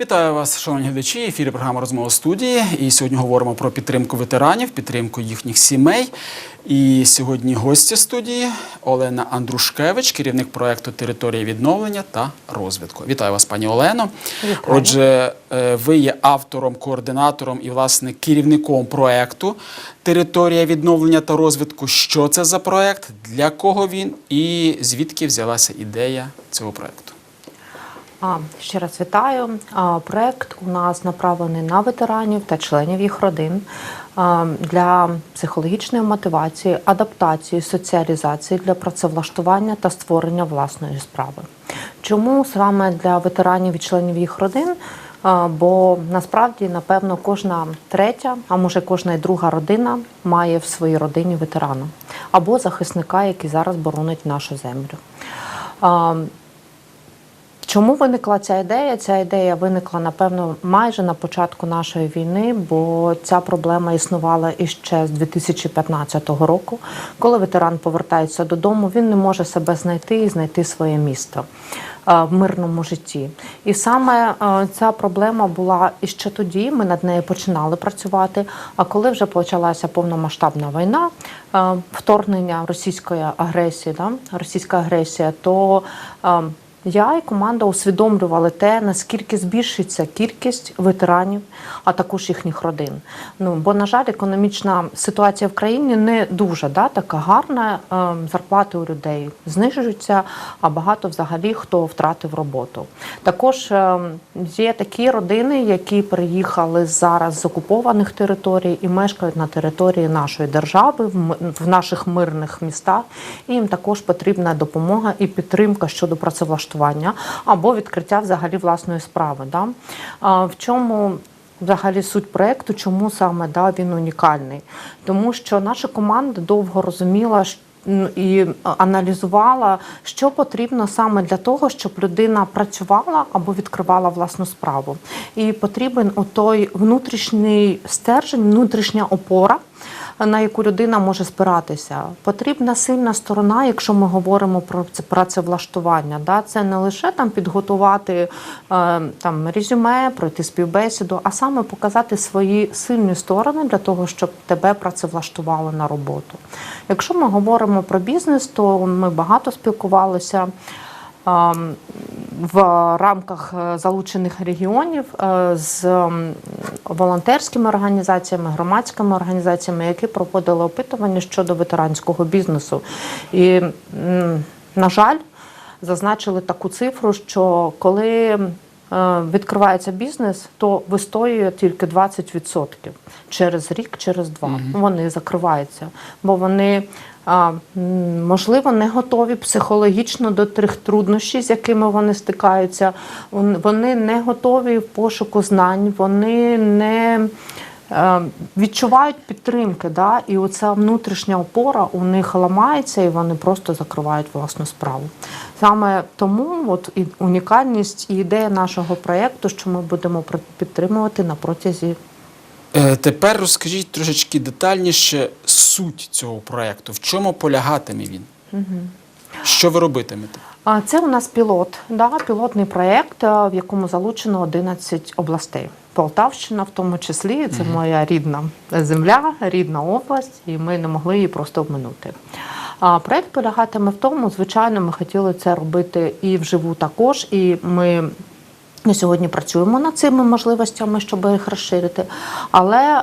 Вітаю вас, шановні глядачі. Ефірі програма розмова студії. І сьогодні говоримо про підтримку ветеранів, підтримку їхніх сімей. І сьогодні гості студії Олена Андрушкевич, керівник проекту Територія відновлення та розвитку. Вітаю вас, пані Олено. Вітаю. Отже, е, ви є автором, координатором і власне керівником проекту Територія відновлення та розвитку. Що це за проект? Для кого він і звідки взялася ідея цього проекту? Ще раз вітаю. Проект у нас направлений на ветеранів та членів їх родин для психологічної мотивації, адаптації, соціалізації для працевлаштування та створення власної справи. Чому саме для ветеранів і членів їх родин? Бо насправді, напевно, кожна третя, а може кожна і друга родина має в своїй родині ветерана або захисника, який зараз боронить нашу землю. Чому виникла ця ідея? Ця ідея виникла, напевно, майже на початку нашої війни, бо ця проблема існувала іще з 2015 року. Коли ветеран повертається додому, він не може себе знайти і знайти своє місто е, в мирному житті. І саме е, ця проблема була іще тоді. Ми над нею починали працювати. А коли вже почалася повномасштабна війна, е, вторгнення російської агресії, да, російська агресія, то я і команда усвідомлювали те, наскільки збільшиться кількість ветеранів, а також їхніх родин. Ну бо, на жаль, економічна ситуація в країні не дуже да, така гарна. Ем, Зарплати у людей знижуються, а багато взагалі хто втратив роботу. Також ем, є такі родини, які приїхали зараз з окупованих територій і мешкають на території нашої держави, в наших мирних містах. І їм також потрібна допомога і підтримка щодо працевлаштування або відкриття взагалі власної справи. Да? В чому взагалі суть проекту, чому саме да, він унікальний? Тому що наша команда довго розуміла, що і аналізувала, що потрібно саме для того, щоб людина працювала або відкривала власну справу. І потрібен той внутрішній стержень, внутрішня опора. На яку людина може спиратися, потрібна сильна сторона, якщо ми говоримо про це працевлаштування. Да? Це не лише там підготувати е, там резюме, пройти співбесіду, а саме показати свої сильні сторони для того, щоб тебе працевлаштували на роботу. Якщо ми говоримо про бізнес, то ми багато спілкувалися. В рамках е, залучених регіонів е, з волонтерськими організаціями, громадськими організаціями, які проводили опитування щодо ветеранського бізнесу. І, на жаль, зазначили таку цифру, що коли відкривається бізнес, то вистоює тільки 20%. Через рік, через два вони закриваються, бо вони а, можливо не готові психологічно до тих труднощів, з якими вони стикаються. Вони не готові в пошуку знань, вони не е, відчувають підтримки, да? і оця внутрішня опора у них ламається, і вони просто закривають власну справу. Саме тому от і унікальність і ідея нашого проєкту, що ми будемо підтримувати на протязі Е, Тепер розкажіть трошечки детальніше суть цього проекту. В чому полягатиме він? Що ви робитимете? А Це у нас пілот, да, пілотний проєкт, в якому залучено 11 областей. Полтавщина, в тому числі, це моя рідна земля, рідна область, і ми не могли її просто обминути. А проєкт полягатиме в тому, звичайно, ми хотіли це робити і вживу також, і ми. На сьогодні працюємо над цими можливостями, щоб їх розширити. Але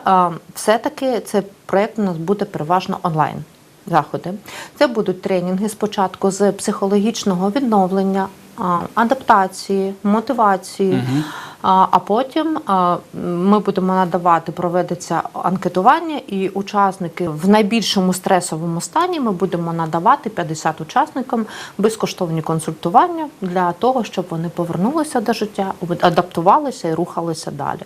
все-таки цей проєкт у нас буде переважно онлайн заходи. Це будуть тренінги спочатку з психологічного відновлення, адаптації, мотивації, А а потім ми будемо надавати, проведеться анкетування, і учасники в найбільшому стресовому стані ми будемо надавати 50 учасникам безкоштовні консультування для того, щоб вони повернулися до життя, адаптувалися і рухалися далі.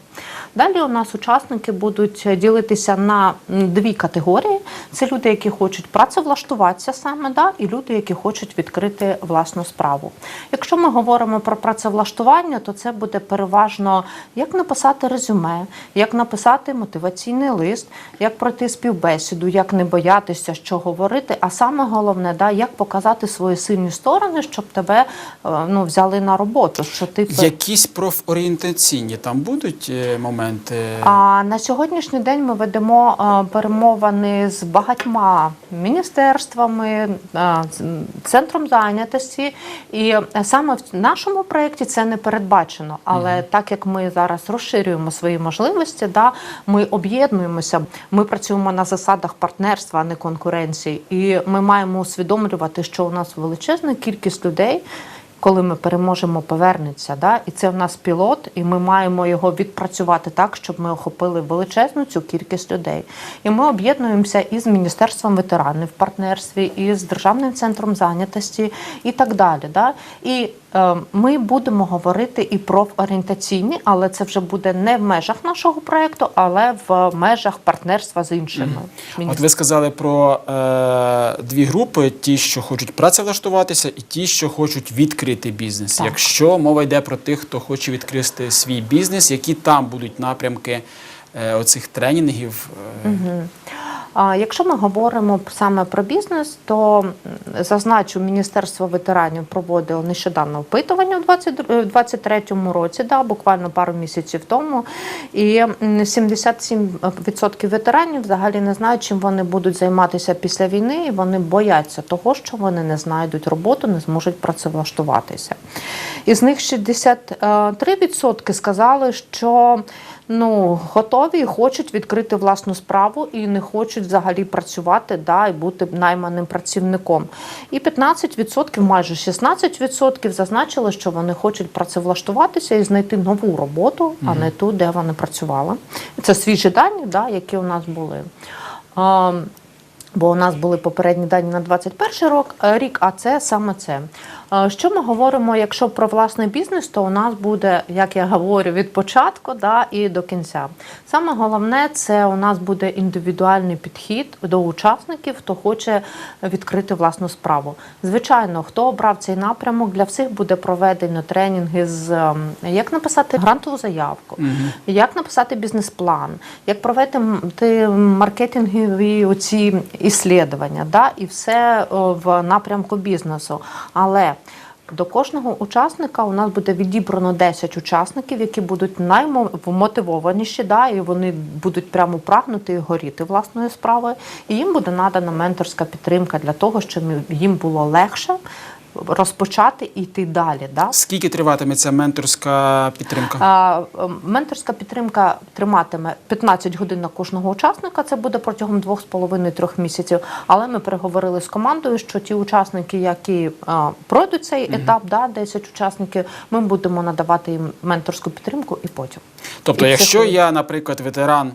Далі у нас учасники будуть ділитися на дві категорії: це люди, які хочуть працевлаштуватися саме, да, і люди, які хочуть відкрити власну справу. Якщо ми говоримо про працевлаштування, то це буде переважно як написати резюме, як написати мотиваційний лист, як пройти співбесіду, як не боятися, що говорити. А саме головне, да, як показати свої сильні сторони, щоб тебе е, ну, взяли на роботу. Що ти Якісь профорієнтаційні там будуть е, моменти? А на сьогоднішній день ми ведемо е, перемовини з багатьма міністерствами, центром зайнятості, і саме в нашому проєкті це не передбачено. Але так як ми зараз розширюємо свої можливості, да ми об'єднуємося. Ми працюємо на засадах партнерства, а не конкуренції, і ми маємо усвідомлювати, що у нас величезна кількість людей коли ми переможемо, повернеться. Да? І це в нас пілот, і ми маємо його відпрацювати так, щоб ми охопили величезну цю кількість людей. І ми об'єднуємося із Міністерством ветеранів в партнерстві, і з Державним центром зайнятості і так далі. Да? І ми будемо говорити і про орієнтаційні, але це вже буде не в межах нашого проєкту, але в межах партнерства з іншими. От ви сказали про е, дві групи: ті, що хочуть працевлаштуватися, і ті, що хочуть відкрити бізнес. Так. Якщо мова йде про тих, хто хоче відкрити свій бізнес, які там будуть напрямки е, оцих тренінгів? Е, А Якщо ми говоримо саме про бізнес, то зазначу, Міністерство ветеранів проводило нещодавно опитування у 2023 році, да, буквально пару місяців тому. І м, 77% ветеранів взагалі не знають, чим вони будуть займатися після війни, і вони бояться того, що вони не знайдуть роботу, не зможуть працевлаштуватися. Із них 63% сказали, що ну, готові і хочуть відкрити власну справу і не хочуть взагалі працювати да, і бути найманим працівником. І 15%, майже 16% зазначили, що вони хочуть працевлаштуватися і знайти нову роботу, а не ту, де вони працювали. Це свіжі дані, да, які у нас були. А, Бо у нас були попередні дані на 21 рік, рік, а це саме це. Що ми говоримо, якщо про власний бізнес, то у нас буде, як я говорю, від початку да, і до кінця. Саме головне, це у нас буде індивідуальний підхід до учасників, хто хоче відкрити власну справу. Звичайно, хто обрав цей напрямок, для всіх буде проведено тренінги з ем, як написати грантову заявку, як написати бізнес-план, як провести маркетингові оці іслідування, да, і все в напрямку бізнесу. Але до кожного учасника у нас буде відібрано 10 учасників, які будуть наймотивованіші, да, і вони будуть прямо прагнути і горіти власною справою. І їм буде надана менторська підтримка для того, щоб їм було легше розпочати і йти далі. Да? Скільки триватиме ця менторська підтримка? А, е, Менторська підтримка триматиме 15 годин на кожного учасника. Це буде протягом 2,5-3 місяців. Але ми переговорили з командою, що ті учасники, які а, пройдуть цей етап, да, 10 учасників, ми будемо надавати їм менторську підтримку і потім. Тобто, і якщо психолог- я, наприклад, ветеран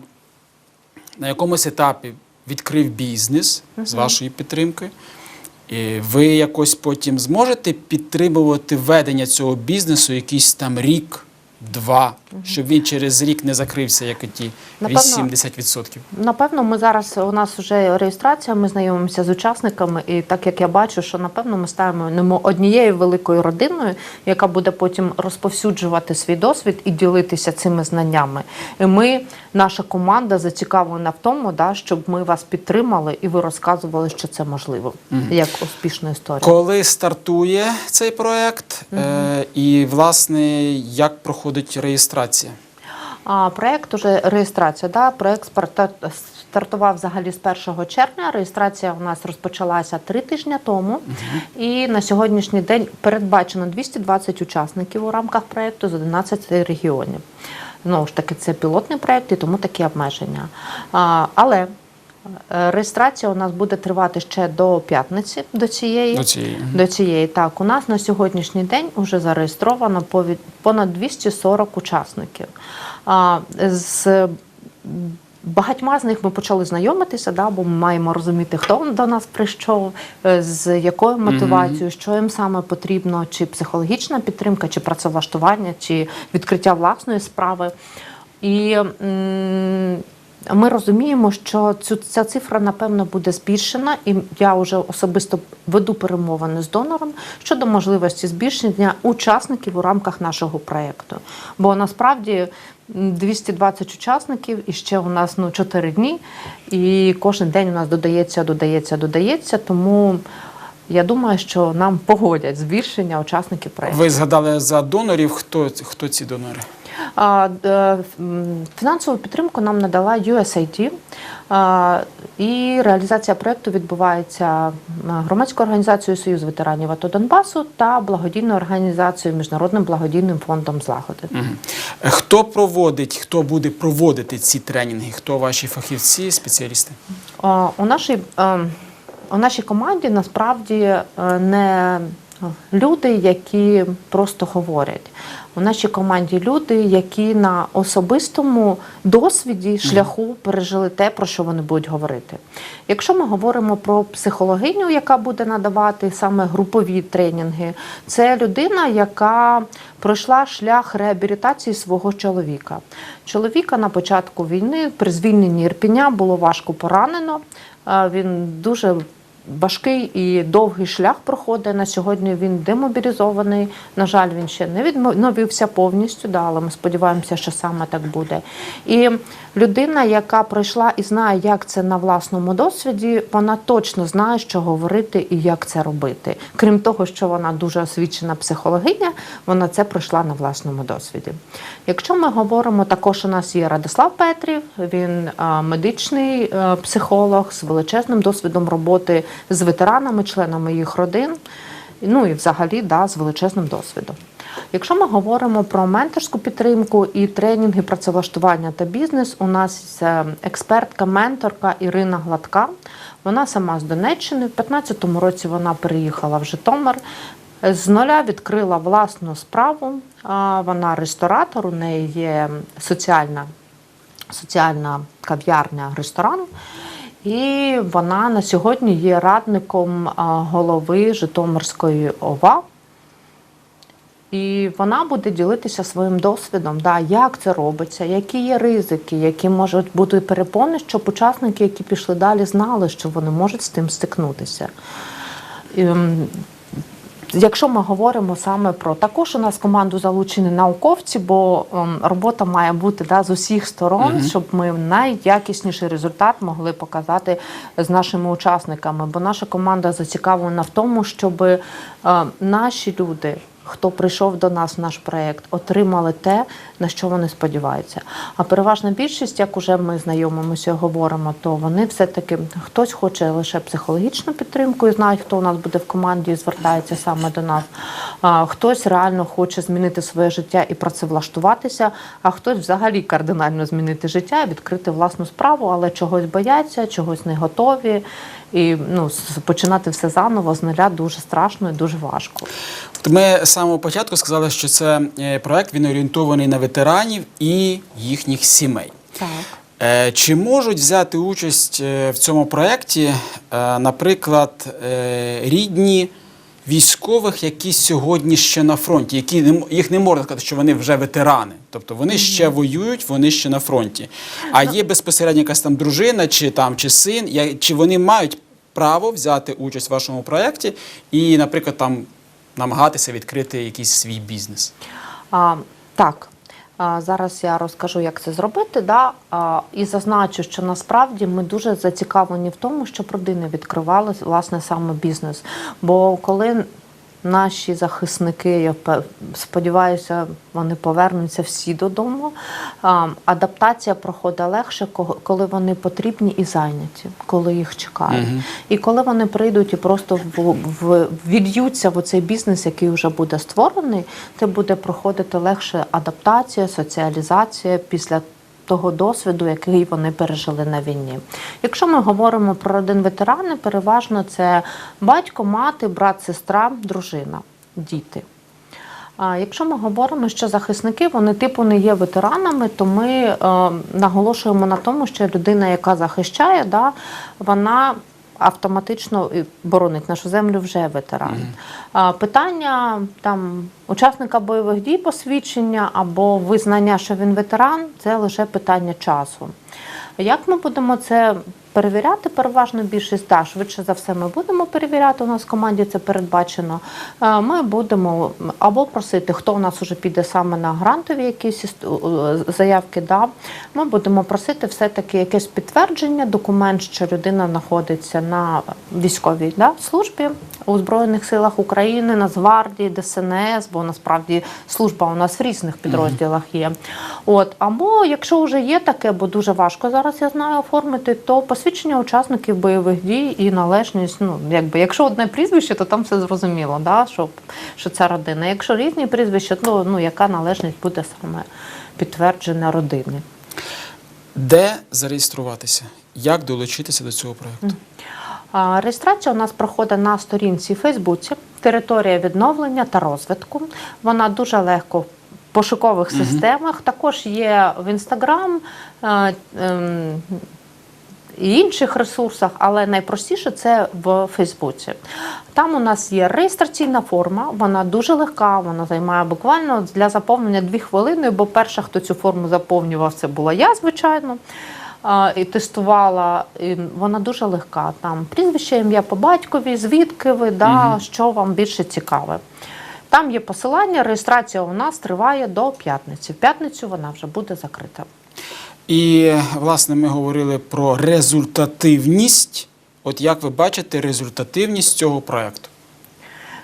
на якомусь етапі відкрив бізнес з вашою підтримкою, і ви якось потім зможете підтримувати ведення цього бізнесу якийсь там рік, два, щоб він через рік не закрився, як і ті Напевно, 80%. Напевно, ми зараз у нас вже реєстрація. Ми знайомимося з учасниками, і так як я бачу, що напевно ми ставимо немо однією великою родиною, яка буде потім розповсюджувати свій досвід і ділитися цими знаннями. І ми, наша команда, зацікавлена в тому, да, щоб ми вас підтримали і ви розказували, що це можливо, як успішну історію. Коли стартує цей проект, е, і власне як проходить реєстрація? А проект уже реєстрація. Да, проект стартував взагалі з 1 червня. Реєстрація у нас розпочалася три тижні тому, і на сьогоднішній день передбачено 220 учасників у рамках проекту з 11 регіонів. Знову ж таки, це пілотний проект, і тому такі обмеження. А, але Реєстрація у нас буде тривати ще до п'ятниці до цієї. До цієї. До цієї так, у нас на сьогоднішній день вже зареєстровано понад 240 учасників. З багатьма з них ми почали знайомитися, да, бо ми маємо розуміти, хто до нас прийшов, е, з якою мотивацією, що їм саме потрібно, чи психологічна підтримка, чи працевлаштування, чи відкриття власної справи. І ми розуміємо, що цю ця цифра напевно буде збільшена, і я вже особисто веду перемовини з донором щодо можливості збільшення учасників у рамках нашого проєкту. Бо насправді м, 220 учасників і ще у нас ну 4 дні, і кожен день у нас додається, додається, додається. Тому я думаю, що нам погодять збільшення учасників проєкту. Ви згадали за донорів. Хто, хто ці донори? М, Фінансову підтримку нам надала USAID, і реалізація проєкту відбувається громадською організацією Союз ветеранів АТО Донбасу та благодійною організацією Міжнародним благодійним фондом злагоди. Е, Хто проводить, хто буде проводити ці тренінги? Хто ваші фахівці, спеціалісти? У нашій, е, у нашій команді насправді е, не люди, які просто говорять. У нашій команді люди, які на особистому досвіді шляху пережили те, про що вони будуть говорити. Якщо ми говоримо про психологиню, яка буде надавати саме групові тренінги, це людина, яка пройшла шлях реабілітації свого чоловіка. Чоловіка на початку війни при звільненні Ірпіня було важко поранено. Е, Він дуже важкий і довгий шлях проходить. На сьогодні він демобілізований. На жаль, він ще не відновився повністю, да, але ми сподіваємося, що саме так буде. І людина, яка пройшла і знає, як це на власному досвіді, вона точно знає, що говорити і як це робити. Крім того, що вона дуже освічена психологиня, вона це пройшла на власному досвіді. Якщо ми говоримо, також у нас є Радислав Петрів, він медичний е, психолог з величезним досвідом роботи з ветеранами, членами їх родин, ну і взагалі да, з величезним досвідом. Якщо ми говоримо про менторську підтримку і тренінги працевлаштування та бізнес, у нас експертка, менторка Ірина Гладка. Вона сама з Донеччини. В 2015 році вона переїхала в Житомир. З нуля відкрила власну справу. Вона ресторатор, у неї є соціальна, соціальна кав'ярня ресторан. І вона на сьогодні є радником голови Житомирської ОВА. І вона буде ділитися своїм досвідом, да, як це робиться, які є ризики, які можуть бути перепони, щоб учасники, які пішли далі, знали, що вони можуть з тим стикнутися. Ем, Якщо ми говоримо саме про також у нас в команду залучені науковці, бо ем, робота має бути да, з усіх сторон, щоб ми найякісніший результат могли показати з нашими учасниками. Бо наша команда зацікавлена в тому, щоб е, наші люди. Хто прийшов до нас в наш проєкт, отримали те, на що вони сподіваються. А переважна більшість, як уже ми знайомимося, говоримо, то вони все-таки хтось хоче лише психологічну підтримку і знають, хто у нас буде в команді і звертається саме до нас. А хтось реально хоче змінити своє життя і працевлаштуватися, а хтось взагалі кардинально змінити життя і відкрити власну справу, але чогось бояться, чогось не готові. І ну, починати все заново з нуля дуже страшно і дуже важко. Ми з самого початку сказали, що це е, проект він орієнтований на ветеранів і їхніх сімей. Так. Е, Чи можуть взяти участь е, в цьому проєкті, наприклад, рідні військових, які сьогодні ще на фронті, які їх не можна сказати, що вони вже ветерани, тобто вони ще воюють, вони ще на фронті. А є безпосередньо якась там дружина, чи там чи син, чи вони мають право взяти участь в вашому проєкті і, наприклад, там намагатися відкрити якийсь свій бізнес. А, так. Зараз я розкажу, як це зробити. Да? І зазначу, що насправді ми дуже зацікавлені в тому, щоб родини відкривали власне саме бізнес. Бо коли наші захисники, я сподіваюся, вони повернуться всі додому. Адаптація проходить легше, ко- коли вони потрібні і зайняті, коли їх чекають. І коли вони прийдуть і просто в, в, в цей бізнес, який вже буде створений, це буде проходити легше адаптація, соціалізація після того досвіду, який вони пережили на війні. Якщо ми говоримо про родин ветерани, переважно це батько, мати, брат, сестра, дружина, діти. А якщо ми говоримо, що захисники вони типу не є ветеранами, то ми е, наголошуємо на тому, що людина, яка захищає, да, вона автоматично боронить нашу землю вже ветеран. Питання там учасника бойових дій посвідчення або визнання, що він ветеран, це лише питання часу. Як ми будемо це перевіряти? Переважно більшість да, швидше за все, ми будемо перевіряти. У нас в команді це передбачено. Е, Ми будемо або просити, хто у нас вже піде саме на грантові якісь заявки. Да. Ми будемо просити все-таки якесь підтвердження, документ, що людина знаходиться на військовій да, службі у Збройних силах України, Нацгвардії, ДСНС, бо насправді служба у нас в різних підрозділах є. От або якщо вже є таке, бо дуже важко зараз я знаю оформити, то посвідчення учасників бойових дій і належність. Ну якби якщо одне прізвище, то там все зрозуміло, да, що, що це родина. Якщо різні прізвища, то ну яка належність буде саме підтверджена родини. Де зареєструватися? Як долучитися до цього проєкту? А, Реєстрація у нас проходить на сторінці Фейсбуці Територія відновлення та розвитку. Вона дуже легко в пошукових системах. Також є в Інстаграм е, ем, і інших ресурсах, але найпростіше це в Фейсбуці. Там у нас є реєстраційна форма, вона дуже легка, вона займає буквально для заповнення дві хвилини, бо перша, хто цю форму заповнював, це була я, звичайно. І тестувала, і вона дуже легка. Там прізвище, ім'я по батькові, звідки ви, да, що вам більше цікаве. Там є посилання, реєстрація у нас триває до п'ятниці. В п'ятницю вона вже буде закрита. І власне ми говорили про результативність. От як ви бачите результативність цього проєкту?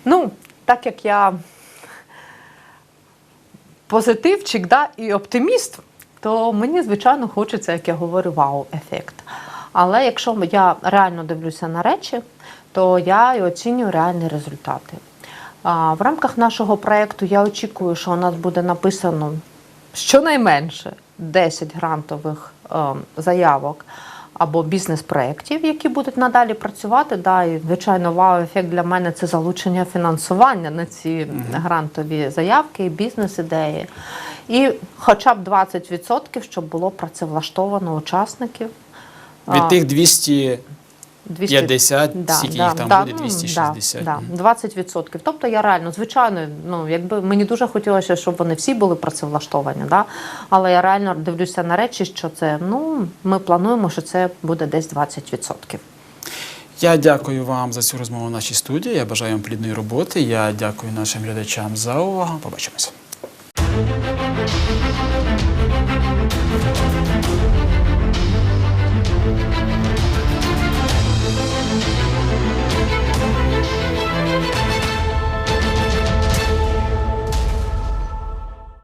Ну, так як я позитивчик да, і оптиміст, то мені, звичайно, хочеться, як я говорю, вау-ефект. Але якщо я реально дивлюся на речі, то я і оцінюю реальні результати. В рамках нашого проєкту я очікую, що у нас буде написано щонайменше 10 грантових е, заявок або бізнес-проєктів, які будуть надалі працювати. Да, і, звичайно, вау-ефект для мене це залучення фінансування на ці грантові заявки, і бізнес-ідеї. І хоча б 20%, щоб було працевлаштовано учасників. Від тих 200 200. 50, скільки їх там буде, ну, 260. Да, да, 20%. Тобто я реально, звичайно, ну якби мені дуже хотілося, щоб вони всі були працевлаштовані, да? але я реально дивлюся на речі, що це ну ми плануємо, що це буде десь 20%. Я дякую вам за цю розмову в нашій студії. Я бажаю вам плідної роботи. Я дякую нашим глядачам за увагу. Побачимося.